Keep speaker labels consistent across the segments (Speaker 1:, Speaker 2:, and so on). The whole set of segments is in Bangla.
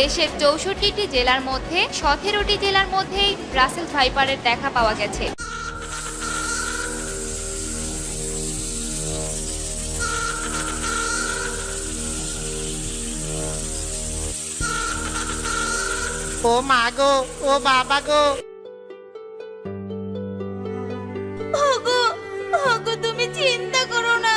Speaker 1: দেশের চৌষট্টিটি জেলার মধ্যে সতেরোটি জেলার মধ্যেই রাসেল ভাইপারের দেখা পাওয়া গেছে।
Speaker 2: ও মা গো ও বাবা গো।
Speaker 3: ওগো ওগো তুমি চিন্তা করো না।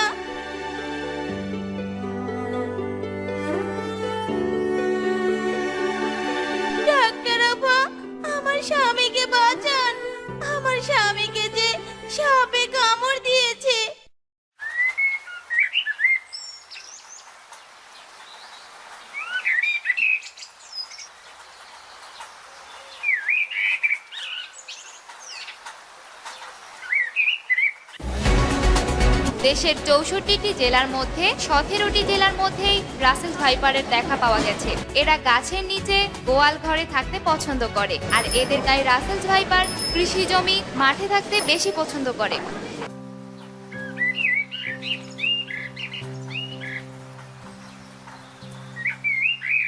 Speaker 1: দেশের চৌষট্টিটি জেলার মধ্যে সতেরোটি জেলার মধ্যেই রাসেল ভাইপারের দেখা পাওয়া গেছে। এরা গাছের নিচে গোয়াল ঘরে থাকতে পছন্দ করে আর এদের গায়ে রাসেলস ভাইপার কৃষি জমি মাঠে থাকতে বেশি পছন্দ করে।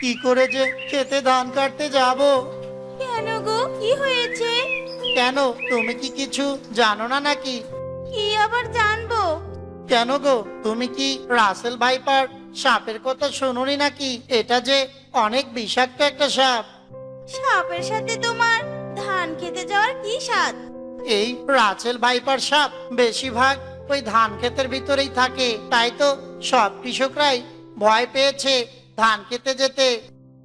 Speaker 2: কি করে যে খেতে ধান কাটতে যাব?
Speaker 3: কেন গো? কি হয়েছে?
Speaker 2: কেন? তুমি কি কিছু জানো না নাকি?
Speaker 3: কি আবার জানব?
Speaker 2: কেন গো? তুমি কি রাসেল ভাইপার? সাপের কথা শুনুনি নাকি? এটা যে অনেক বিষাক্ত একটা সাপ।
Speaker 3: সাপের সাথে তোমার ধান খেতে যাওয়ার কি স্বাদ?
Speaker 2: এই রাসেল ভাইপার সাপ বেশিরভাগ ওই ধান ক্ষেতের ভিতরেই থাকে। তাই তো সব কৃষকরাই ভয় পেয়েছে ধান খেতে যেতে।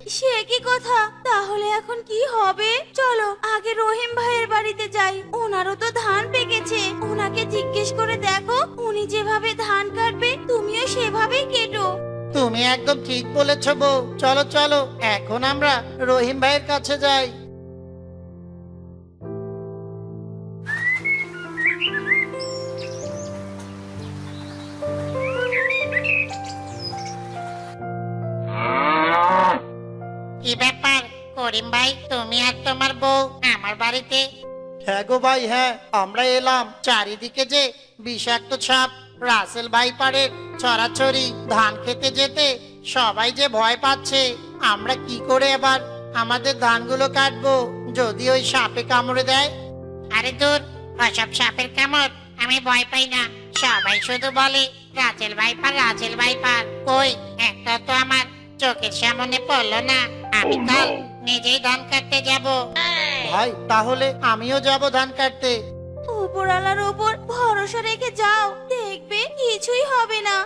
Speaker 3: সে কি কথা। তাহলে এখন কি হবে? চলো, আগে রহিম ভাইয়ের বাড়িতে যাই। ওনারও তো ধান পেকেছে। ওনাকে জিজ্ঞেস করে দেখো, উনি যেভাবে ধান কাটবে, তুমিও সেভাবেই কেটো।
Speaker 2: তুমি একদম ঠিক বলেছ বউ। চলো চলো, এখন আমরা রহিম ভাইয়ের কাছে যাই। করিম ভাই তুমি আর তোমার বউ আমার বাড়িতে। হ্যাঁ গো ভাই হ্যাঁ আমরা এলাম। চারিদিকে যে বিষাক্ত সাপ রাসেল ভাই পাড়ের ছড়াছড়ি ধান খেতে যেতে সবাই যে ভয় পাচ্ছে। আমরা কি করে এবার আমাদের ধানগুলো কাটবো যদি ওই সাপে কামড়ে দেয়? আরে দূর ওসব সাপের কামড় আমি ভয় পাই না। সবাই শুধু বলে রাজেল ভাইপার রাজেল ভাইপার কই একটা তো আমার চোখের সামনে পড়ল না। আমি কাল নিজেই ধান কাটতে যাব। ভাই তাহলে আমিও যাব ধান কাটতে।
Speaker 3: উপরালার উপর ভরসা রেখে যাও দেখবে কিছুই হবে না।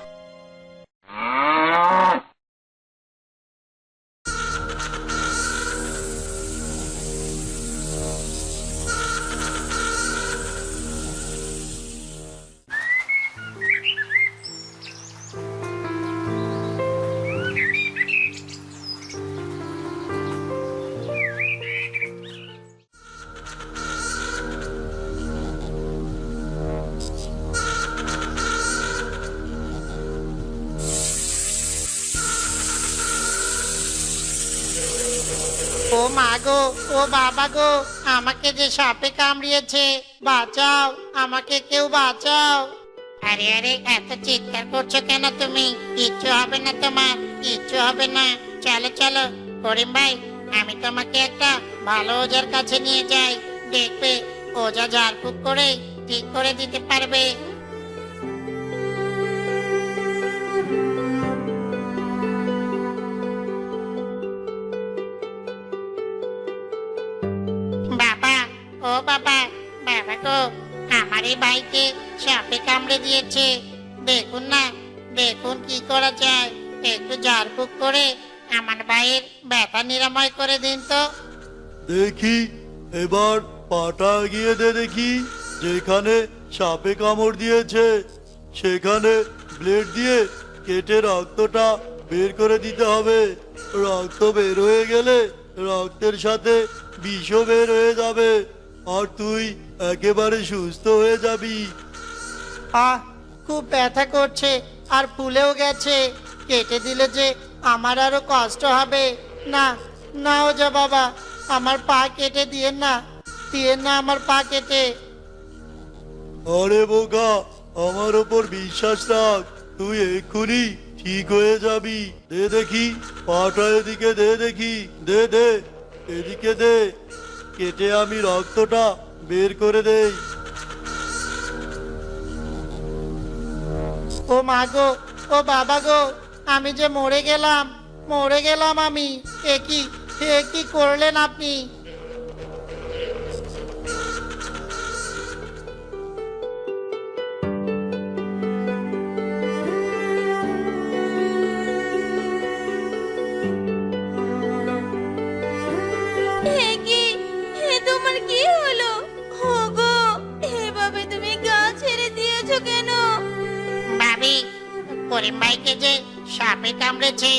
Speaker 2: মা গো, ও বাবা গো, আমাকে যে সাপে কামড়িয়েছে, বাঁচাও, আমাকে কেউ বাঁচাও। আরে আরে, এত চিৎকার করছ কেন তুমি? কিচ্ছু হবে না তোমার, কিচ্ছু হবে না। চলো চলো, করিম ভাই, আমি তোমাকে একটা ভালো ওজার কাছে নিয়ে যাই। দেখবে, ওজা ঝাড়ফুঁক করে ঠিক করে দিতে পারবে। এই ভাইকে সাপে কামড়ে দিয়েছে। দেখুন না, দেখুন কি করা যায়। একটু ঝাড়ফুঁক করে আমার ভাইয়ের ব্যথা নিরাময় করে দিন তো।
Speaker 4: দেখি, এবার পাটা গিয়ে দে দেখি, যেখানে সাপে কামড় দিয়েছে। সেখানে ব্লেড দিয়ে কেটে রক্তটা বের করে দিতে হবে। রক্ত বের হয়ে গেলে রক্তের সাথে বিষও বের হয়ে যাবে। আর তুই একেবারে সুস্থ হয়ে যাবি।
Speaker 2: আহ খুব ব্যথা করছে আর ফুলেও গেছে। কেটে দিলে যে আমার আরও কষ্ট হবে। না না ও যা বাবা আমার পা কেটে দিয়ে না দিয়ে না আমার পা কেটে।
Speaker 4: আরে বোকা আমার ওপর বিশ্বাস রাখ তুই এক্ষুনি ঠিক হয়ে যাবি। দে দেখি পাটা এদিকে দে দেখি দে দে এদিকে দে। কেটে আমি রক্তটা বের করে দেই।
Speaker 5: ও মা গো, ও বাবা গো, আমি যে মরে গেলাম মরে গেলাম আমি, এ কি করলেন আপনি? করিম ভাইকে যে সাপে কামড়েছে।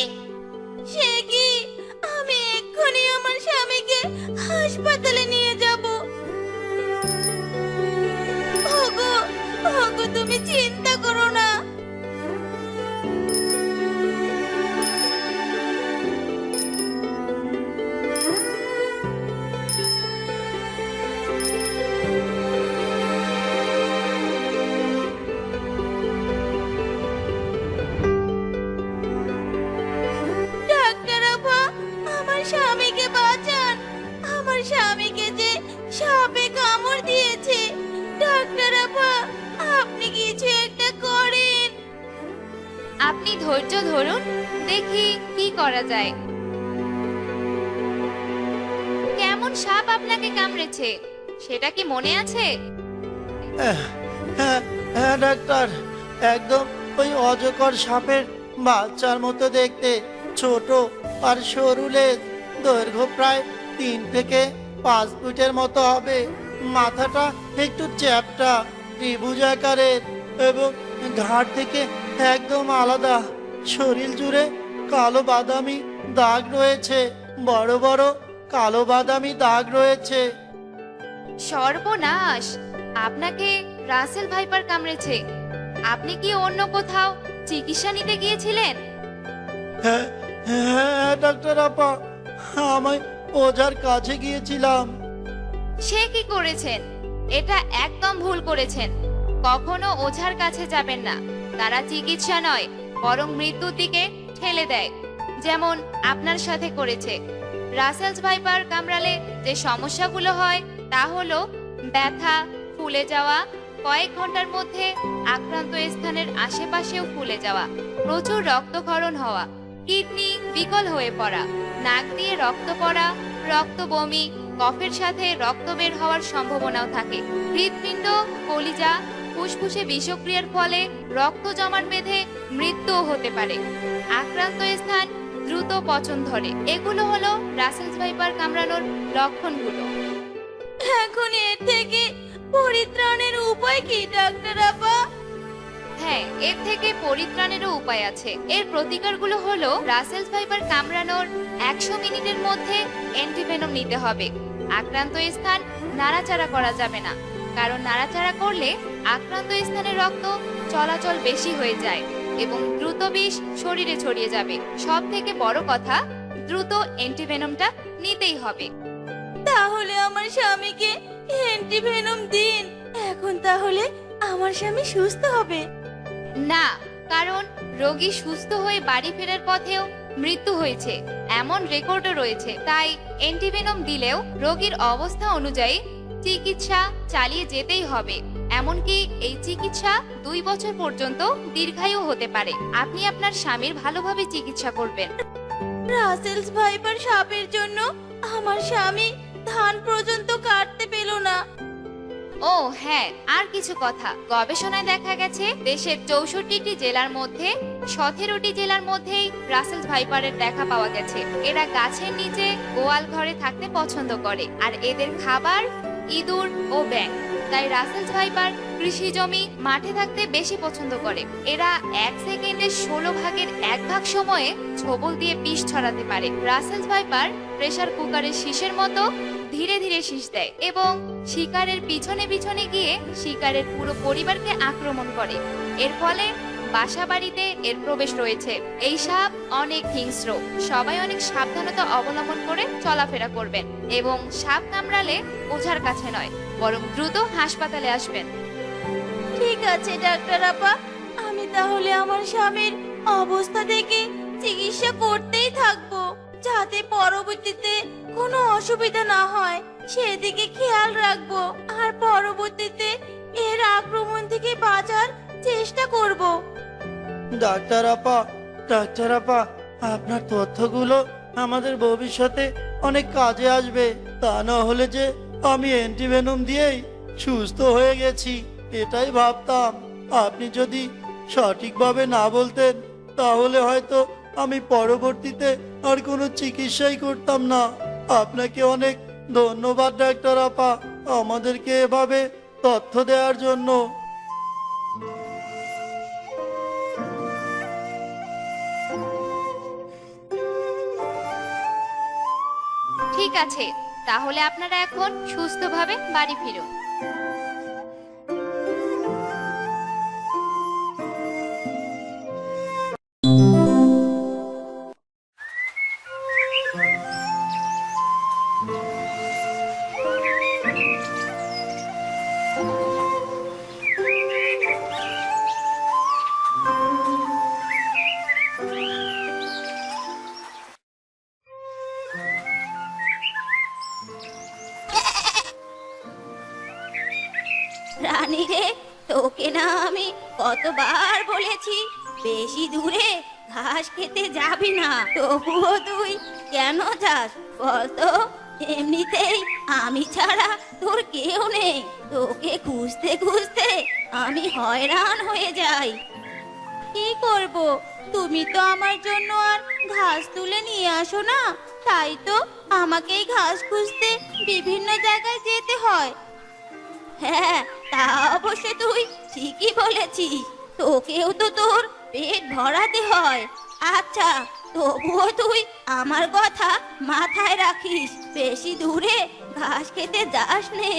Speaker 1: কামড়েছে সেটা কি মনে আছে?
Speaker 5: হ্যাঁ হ্যাঁ ডাক্তার। একদম ওই অজগর সাপের বাচ্চার মতো দেখতে। ছোট আর সরু লেজ। দৈর্ঘ্য প্রায় তিন থেকে পাঁচ ফুটের মতো হবে। মাথাটা একটু চ্যাপটা, ত্রিভুজ আকারের এবং ঘাট থেকে একদম আলাদা। শরীর জুড়ে কালো বাদামি দাগ রয়েছে। বড় বড় কালো বাদামি দাগ রয়েছে।
Speaker 1: সর্বনাশ। আপনাকে রাসেল ভাইপার কামড়েছে। আপনি কি অন্য কোথাও চিকিৎসা নিতে গিয়েছিলেন?
Speaker 5: হ্যাঁ হ্যাঁ ডাক্তার আপা আমি ওঝার কাছে গিয়েছিলাম।
Speaker 1: সে কি করেছেন? এটা একদম ভুল করেছেন। কখনো ওঝার কাছে যাবেন না। তারা চিকিৎসা নয় বরং মৃত্যুর দিকে ঠেলে দেয় যেমন আপনার সাথে করেছে। রাসেলস ভাইপার কামড়ালে যে সমস্যাগুলো হয় তা হলো, ব্যথা, ফুলে যাওয়া, কয়েক ঘণ্টার মধ্যে আক্রান্ত স্থানের আশেপাশেও ফুলে যাওয়া, প্রচুর রক্তক্ষরণ হওয়া, কিডনি বিকল হয়ে পড়া, নাক দিয়ে রক্ত পড়া, রক্ত বমি, কফের সাথে রক্ত বের হওয়ার সম্ভাবনাও থাকে। হৃৎপিণ্ড, কলিজা, ফুসফুসে বিষক্রিয়ার ফলে রক্ত জমাট বেঁধে মৃত্যুও হতে পারে। আক্রান্ত স্থান দ্রুত পচন ধরে। এগুলো হলো রাসেলস ভাইপার কামড়ানোর লক্ষণগুলো।
Speaker 6: এখন এর থেকে পরিত্রাণের উপায় কি, ডাক্তার আপা?
Speaker 1: হ্যাঁ এর থেকে পরিত্রাণেরও উপায় আছে। এর প্রতিকারগুলো হলো রাসেলস ভাইপার কামড়ানোর একশো মিনিটের মধ্যে অ্যান্টিভেনম নিতে হবে। আক্রান্ত স্থান নাড়াচাড়া করা যাবে না, কারণ নাড়াচাড়া করলে আক্রান্ত স্থানে রক্ত চলাচল বেশি হয়ে যায় এবং দ্রুত বিষ শরীরে ছড়িয়ে যাবে। সব থেকে বড় কথা, দ্রুত অ্যান্টিভেনমটা নিতেই হবে।
Speaker 6: তাহলে আমার স্বামীকে অ্যান্টিভেনম দিন। এখন তাহলে আমার স্বামী সুস্থ হবে।
Speaker 1: না কারণ রোগী সুস্থ হয়ে বাড়ি ফেরার পথেও মৃত্যু হয়েছে। এমন রেকর্ডও রয়েছে। তাই অ্যান্টিভেনম দিলেও রোগীর অবস্থা অনুযায়ী চিকিৎসা চালিয়ে যেতেই হবে। এমনকি এই চিকিৎসা দুই বছর পর্যন্ত দীর্ঘায়ু হতে পারে। আপনি আপনার স্বামীর ভালোভাবে চিকিৎসা করবেন।
Speaker 6: রাসেলস ভাইপার সাপের জন্য আমার স্বামী ধান পর্যন্ত কাটতে পেল না।
Speaker 1: ও হ্যাঁ আর কিছু কথা। গবেষণায় দেখা গেছে, দেশের চৌষট্টিটি জেলার মধ্যে, সতেরোটি জেলার মধ্যেই রাসেলস ভাইপারের দেখা পাওয়া গেছে। এরা গাছের নিচে গোয়াল ঘরে থাকতে পছন্দ করে, আর এদের খাবার ইঁদুর ও ব্যাং তাই রাসেলস ভাইপার কৃষি জমি মাঠে থাকতে বেশি পছন্দ করে। এরা এক সেকেন্ডে ষোলো ভাগের এক ভাগ সময়ে ছোবল দিয়ে বিষ ছড়াতে পারে। রাসেলস ভাইপার প্রেসার কুকারের শীষের মতো ধীরে ধীরে শীষ দেয় এবং শিকারের পিছনে পিছনে গিয়ে শিকারের পুরো পরিবারকে আক্রমণ করে। এর ফলে বাসা বাড়িতে এর প্রবেশ রয়েছে। এই সাপ অনেক হিংস্র। সবাই অনেক সাবধানতা অবলম্বন করে চলাফেরা করবেন এবং সাপ কামড়ালে ওঝার কাছে নয়, বরং দ্রুত হাসপাতালে আসবেন।
Speaker 6: ঠিক আছে, ডাক্তার আপা। আমি তাহলে আমার স্বামীর অবস্থা দেখে চিকিৎসা করতেই থাকব, যাতে পরবর্তীতে কোনো অসুবিধা না হয়, সেদিকে খেয়াল রাখব। আর পরবর্তীতে এর আক্রমণ থেকে বাঁচার চেষ্টা করব।
Speaker 4: ডাক্তার আপা ডাক্তার আপা, আপনার তথ্যগুলো আমাদের ভবিষ্যতে অনেক কাজে আসবে। তা না হলে যে আমি অ্যান্টিভেনম দিয়েই সুস্থ হয়ে গেছি, এটাই ভাবতাম। আপনি যদি সঠিকভাবে না বলতেন, তাহলে হয়তো আমি পরবর্তীতে আর কোনো চিকিৎসাই করতাম না। আপনাকে অনেক ধন্যবাদ, ডাক্তার আপা। আমাদেরকে এভাবে তথ্য দেওয়ার জন্য।
Speaker 1: ঠিক আছে, তাহলে আপনারা এখন সুস্থভাবে বাড়ি ফিরুন।
Speaker 6: না আমি কতবার বলেছি বেশি দূরে ঘাস খেতে যাবি না। তবুও তুই কেন যাস বলতো? এমনিতেই আমি ছাড়া তোর কেউ নেই। তোকে খুঁজতে খুঁজতে আমি হয়রান হয়ে যাই। কি করব? তুমি তো আমার জন্য আর ঘাস তুলে নিয়ে আসো না। তাই তো আমাকেই ঘাস খুঁজতে বিভিন্ন জায়গায় যেতে হয়। হ্যাঁ তা অবশ্য তুই ঠিকই বলেছিস। তোকেও তো তোর পেট ভরাতে হয়। আচ্ছা তবুও তুই আমার কথা মাথায় রাখিস। বেশি দূরে ঘাস খেতে যাস নে।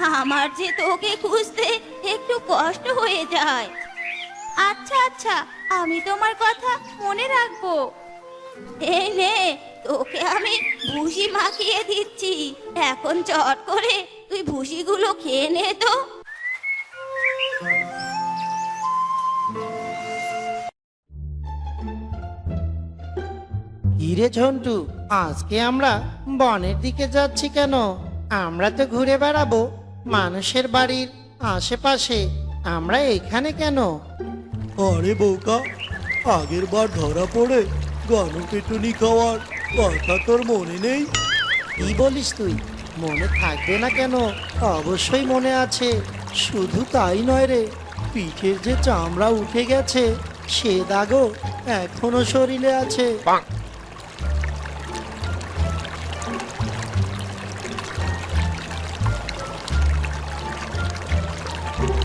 Speaker 6: আমার যে তোকে খুঁজতে একটু কষ্ট হয়ে যায়। আচ্ছা আচ্ছা আমি তোমার কথা মনে রাখব। এই নে, তোকে আমি ভুসি মাখিয়ে দিচ্ছি। এখন চট করে তুই ভুসিগুলো খেয়ে নে তো।
Speaker 5: হিরে ঝন্টু আজকে আমরা বনের দিকে যাচ্ছি কেন? আমরা তো ঘুরে বেড়াবো মানুষের বাড়ির আশেপাশে। আমরা এখানে কেন?
Speaker 4: আরে বোকা আগের বার ধরা পড়ে গণপিটুনি খাওয়ার কথা তোর মনে নেই?
Speaker 5: কি বলিস তুই? মনে থাকবে না কেন? অবশ্যই মনে আছে। শুধু তাই নয় রে পিঠের যে চামড়া উঠে গেছে সে দাগও এখনও শরীরে আছে।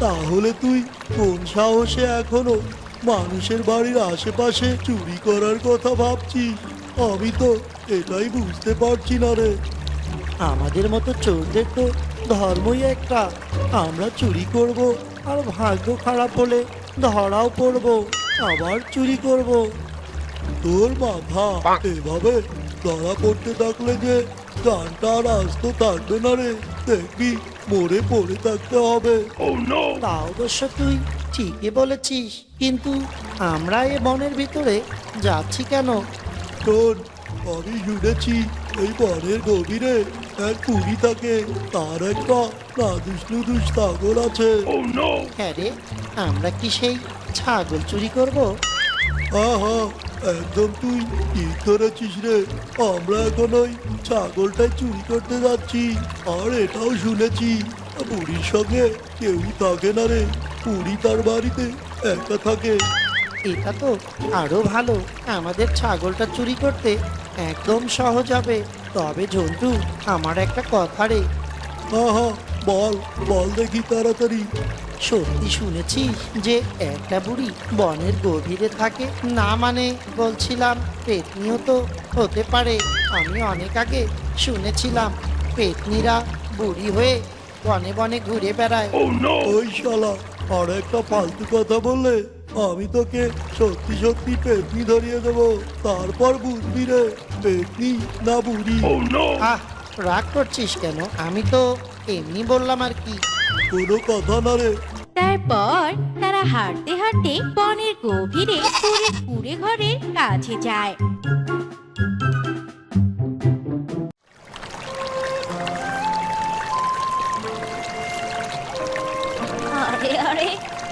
Speaker 4: তাহলে তুই কোন সাহসে এখনও মানুষের বাড়ির আশেপাশে চুরি করার কথা ভাবছি আমি তো এটাই বুঝতে পারছি না রে।
Speaker 5: আমাদের মতো চোরদের তো ধর্মই একটা। আমরা চুরি করব আর ভাগ্য খারাপ হলে ধরাও পড়ব, আবার চুরি করব।
Speaker 4: তোর মাথা এভাবে ধরা পড়তে থাকলে যে গানটা আর আসতো থাকবে না রে। দেখবি মরে পড়ে থাকতে হবে।
Speaker 5: তা অবশ্য তুই ঠিকই বলেছিস কিন্তু আমরা এ বনের ভিতরে যাচ্ছি কেন?
Speaker 4: শোন আমি শুনেছি এই বনের গভীরে এক পুরী থাকে তার একটা নাদুস নুদুস ছাগল আছে।
Speaker 5: হ্যাঁ রে আমরা কি সেই ছাগল চুরি করব?
Speaker 4: হ্যাঁ হ্যাঁ একদম তুই ঠিক ধরেছিস রে। আমরা এখন ওই ছাগলটাই চুরি করতে যাচ্ছি। আর এটাও শুনেছি পুরীর সঙ্গে কেউই থাকে না রে। পুরী তার বাড়িতে একা থাকে।
Speaker 5: এটা তো আরও ভালো আমাদের ছাগলটা চুরি করতে একদম সহজ হবে। তবে ঝন্টু আমার একটা কথা রে।
Speaker 4: হ্যাঁ হ্যাঁ বল বল দেখি তাড়াতাড়ি।
Speaker 5: সত্যি শুনেছিস যে একটা বুড়ি বনের গভীরে থাকে। না মানে বলছিলাম পেতনিও তো হতে পারে। আমি অনেক আগে শুনেছিলাম পেতনিরা বুড়ি হয়ে বনে বনে ঘুরে বেড়ায়।
Speaker 4: ওই শালা আর একটা ফালতু কথা বললে আমি তোকে সত্যি সত্যি পেতনি ধরিয়ে দেবো। তারপর বুঝবি রে পেতনি না বুড়ি।
Speaker 5: আহ রাগ করছিস কেন? আমি তো এমনি বললাম আর কি।
Speaker 4: কোনো কথা না রে।
Speaker 6: তারপর তারা
Speaker 7: হাঁটতে হাঁটতে বনের গভীরে পুরীর কুড়ে ঘরের কাছে যায়।
Speaker 6: আরে আরে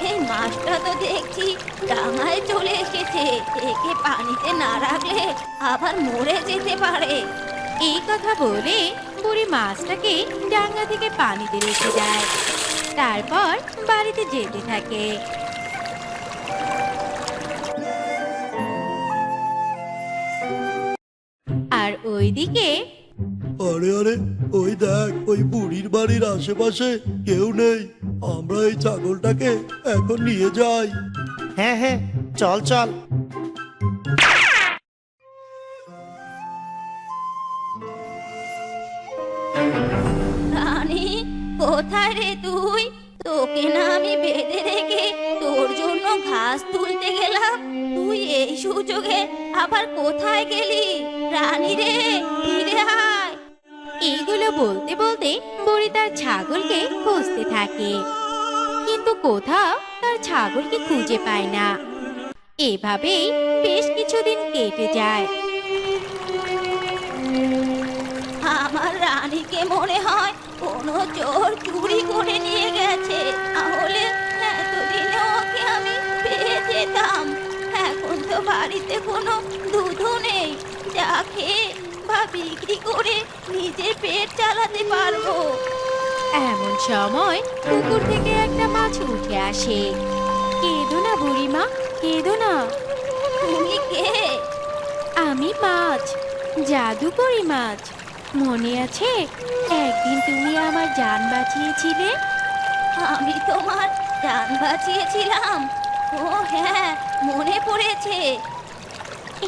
Speaker 6: এই মাছটা তো দেখছি ডাঙায় চলে এসেছে। একে পানিতে না রাখলে আবার মরে যেতে পারে।
Speaker 7: এই কথা বলে বুড়ি মাছটাকে ডাঙ্গা থেকে পানিতে রেখে যায়। তারপর বাড়িতে যেতে থাকে। আর ওইদিকে
Speaker 4: আরে আরে ওই দেখ ওই বুড়ির বাড়ির আশেপাশে কেউ নেই। আমরা এই ছাগলটাকে এখন নিয়ে যাই।
Speaker 5: হ্যাঁ হ্যাঁ চল চল।
Speaker 6: কোথায় রে তুই? তোকে না আমি বেঁধে রেখে তোর জন্য ঘাস তুলতে গেলাম। তুই এই সুযোগে আবার কোথায় গেলি? রানী রে ফিরে আয়।
Speaker 7: এইগুলো বলতে বলতে বুড়ি তার ছাগলকে খুঁজতে থাকে। কিন্তু কোথাও তার ছাগলকে খুঁজে পায় না। এভাবেই বেশ কিছুদিন কেটে যায়।
Speaker 6: আমার রানীকে মনে হয় কোনো চোর চুরি করে নিয়ে গেছে। তাহলে এতদিনে ওকে আমি পেয়ে যেতাম। এখন তো বাড়িতে কোনো দুধও নেই। যা খেয়ে বা বিক্রি করে নিজের পেট চালাতে পারব।
Speaker 7: এমন সময় পুকুর থেকে একটা মাছ উঠে আসে। কেঁদো না বুড়িমা কেঁদো না।
Speaker 6: তুমি কে?
Speaker 7: আমি মাছ জাদুকরি মাছ। মনে আছে? একদিন তুমি আমার জান বাঁচিয়েছিলে?
Speaker 6: আমি তোমার জান বাঁচিয়েছিলাম। ও হ্যাঁ মনে পড়েছে।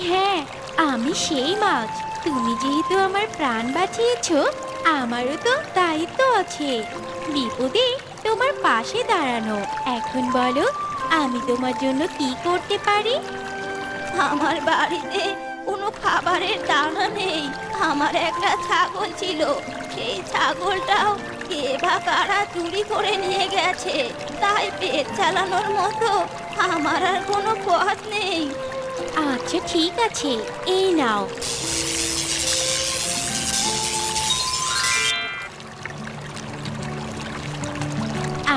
Speaker 7: হ্যাঁ আমি সেই মাছ। তুমি যেহেতু আমার প্রাণ বাঁচিয়েছো আমারও তো দায়িত্ব আছে। বিপদে তোমার পাশে দাঁড়ানো। এখন বলো আমি তোমার জন্য কি করতে পারি?
Speaker 6: আমার বাড়িতে কোনো খাবারের দানা নেই। আমার একটা ছাগল ছিল। সেই ছাগলটাও কে বা কারা চুরি করে নিয়ে গেছে। তাই পেট চালানোর মতো আমার আর কোনো পথ নেই।
Speaker 7: আচ্ছা ঠিক আছে। এই নাও।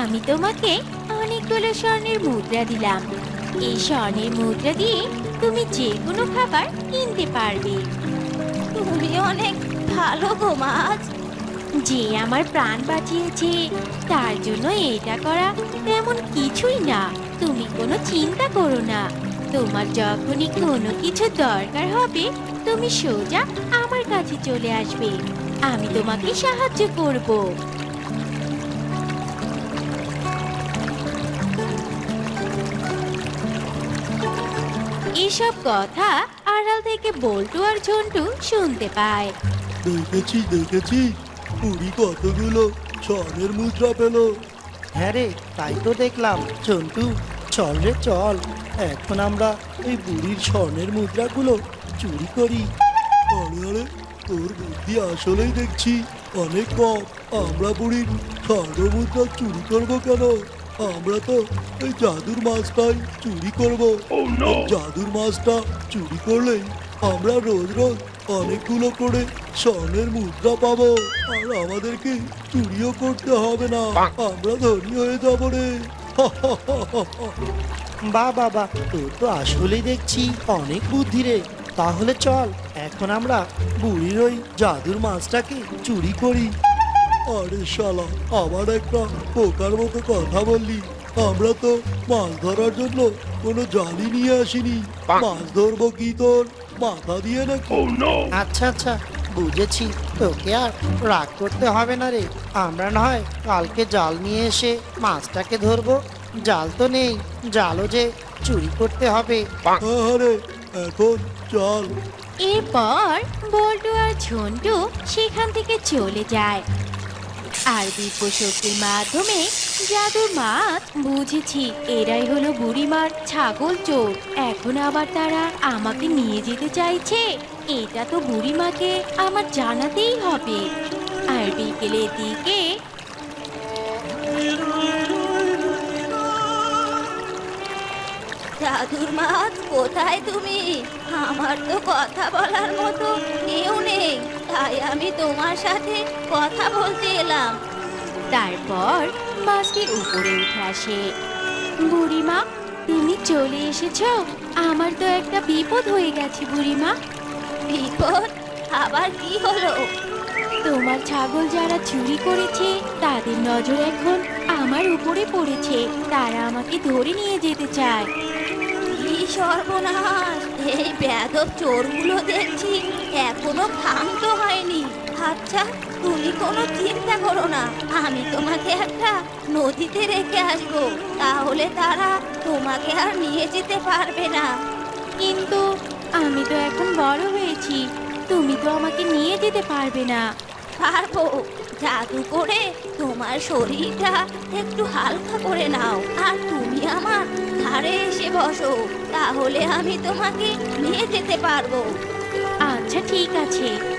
Speaker 7: আমি তোমাকে অনেকগুলো স্বর্ণের মুদ্রা দিলাম। এই স্বর্ণের মুদ্রা দিয়ে তুমি যে কোনো খাবার কিনতে পারবে।
Speaker 6: তুমি অনেক ভালো গো, মাছ।
Speaker 7: যে আমার প্রাণ বাঁচিয়েছে, তার জন্য এটা করা তেমন কিছুই না। তুমি কোনো চিন্তা করো না। তোমার যখনই কোনো কিছু দরকার হবে, তুমি সোজা আমার কাছে চলে আসবে। আমি তোমাকে সাহায্য করব। এসব কথা আড়াল থেকে বল্টু আর ঝন্টু শুনতে পায়।
Speaker 4: দেখেছি দেখেছি। বুড়ি কতগুলো স্বর্ণের মুদ্রা পেল।
Speaker 5: হ্যাঁ রে তাই তো দেখলাম। চন্টু চল রে চল। এখন আমরা এই বুড়ির স্বর্ণের মুদ্রাগুলো চুরি করি।
Speaker 4: আরে আরে তোর বুদ্ধি আসলেই দেখছি। অনেক কম। আমরা বুড়ির স্বর্ণ মুদ্রা চুরি করব কেন? আমরা তো এই জাদুর মাছটাই চুরি করব। এই জাদুর মাছটা চুরি করলেই আমরা রোজ রোজ অনেকগুলো করে স্বর্ণের মুদ্রা পাবো। আর আমাদেরকে চুরিও করতে হবে না। আমরা ধনী হয়ে যাব রে।
Speaker 5: বা বাবা তোর তো আসলেই দেখছি অনেক বুদ্ধি রে। তাহলে চল এখন আমরা বুড়ির ওই জাদুর মাছটাকে চুরি করি।
Speaker 4: আরে শালা আবার একটা পোকার মতো কথা বললি। আমরা তো মাছ ধরার জন্য কোনো জালি নিয়ে আসিনি। মাছ ধরবো কি তোর? মাথা দিয়ে নাকি?
Speaker 5: আচ্ছা আচ্ছা বুঝেছি। তোকে আর রাগ করতে হবে না রে। আমরা না হয় কালকে জাল নিয়ে এসে মাছটাকে ধরবো। জাল তো নেই জালও যে চুরি করতে হবে।
Speaker 4: আরে এখন চল
Speaker 7: এরপর বল্টু আর ঝন্টু সেখান থেকে চলে যায়। আর দিব্য শক্তির মাধ্যমে জাদুর মাছ বুঝেছি, এরাই হলো বুড়িমার ছাগল চোর। এখন আবার তারা আমাকে নিয়ে যেতে চাইছে। এটা তো বুড়িমাকে আমার জানাতেই হবে। আর বিকেলের দিকে
Speaker 6: জাদুর মাছ, কোথায় তুমি? আমার তো কথা বলার মতো কেউ নেই। তাই আমি তোমার সাথে কথা বলতে এলাম।
Speaker 7: তারপর মাছটি উপরে উঠে আসে। বুড়িমা, তুমি চলে এসেছ? আমার তো একটা বিপদ হয়ে গেছে বুড়িমা।
Speaker 6: বিপদ? আবার কি হলো?
Speaker 7: তোমার ছাগল যারা চুরি করেছে, তাদের নজর এখন আমার উপরে পড়েছে। তারা আমাকে ধরে নিয়ে যেতে চায়।
Speaker 6: কি সর্বনাশ! এই বেদব চোরগুলো দেখছি, এখনও ক্ষান্ত হয়নি। আচ্ছা তুমি কোনো চিন্তা করো না, আমি তোমাকে একটা নদীতে রেখে আসব, তাহলে তারা তোমাকে আর নিয়ে যেতে পারবে না।
Speaker 7: কিন্তু আমি তো এখন বড় হয়েছি, তুমি তো আমাকে নিয়ে যেতে পারবে না।
Speaker 6: পারব। জাদু করে তোমার শরীরটা একটু হালকা করে নাও। আর তুমি আমার ধারে এসে বসো, তাহলে আমি তোমাকে নিয়ে যেতে পারব।
Speaker 7: আচ্ছা ঠিক আছে।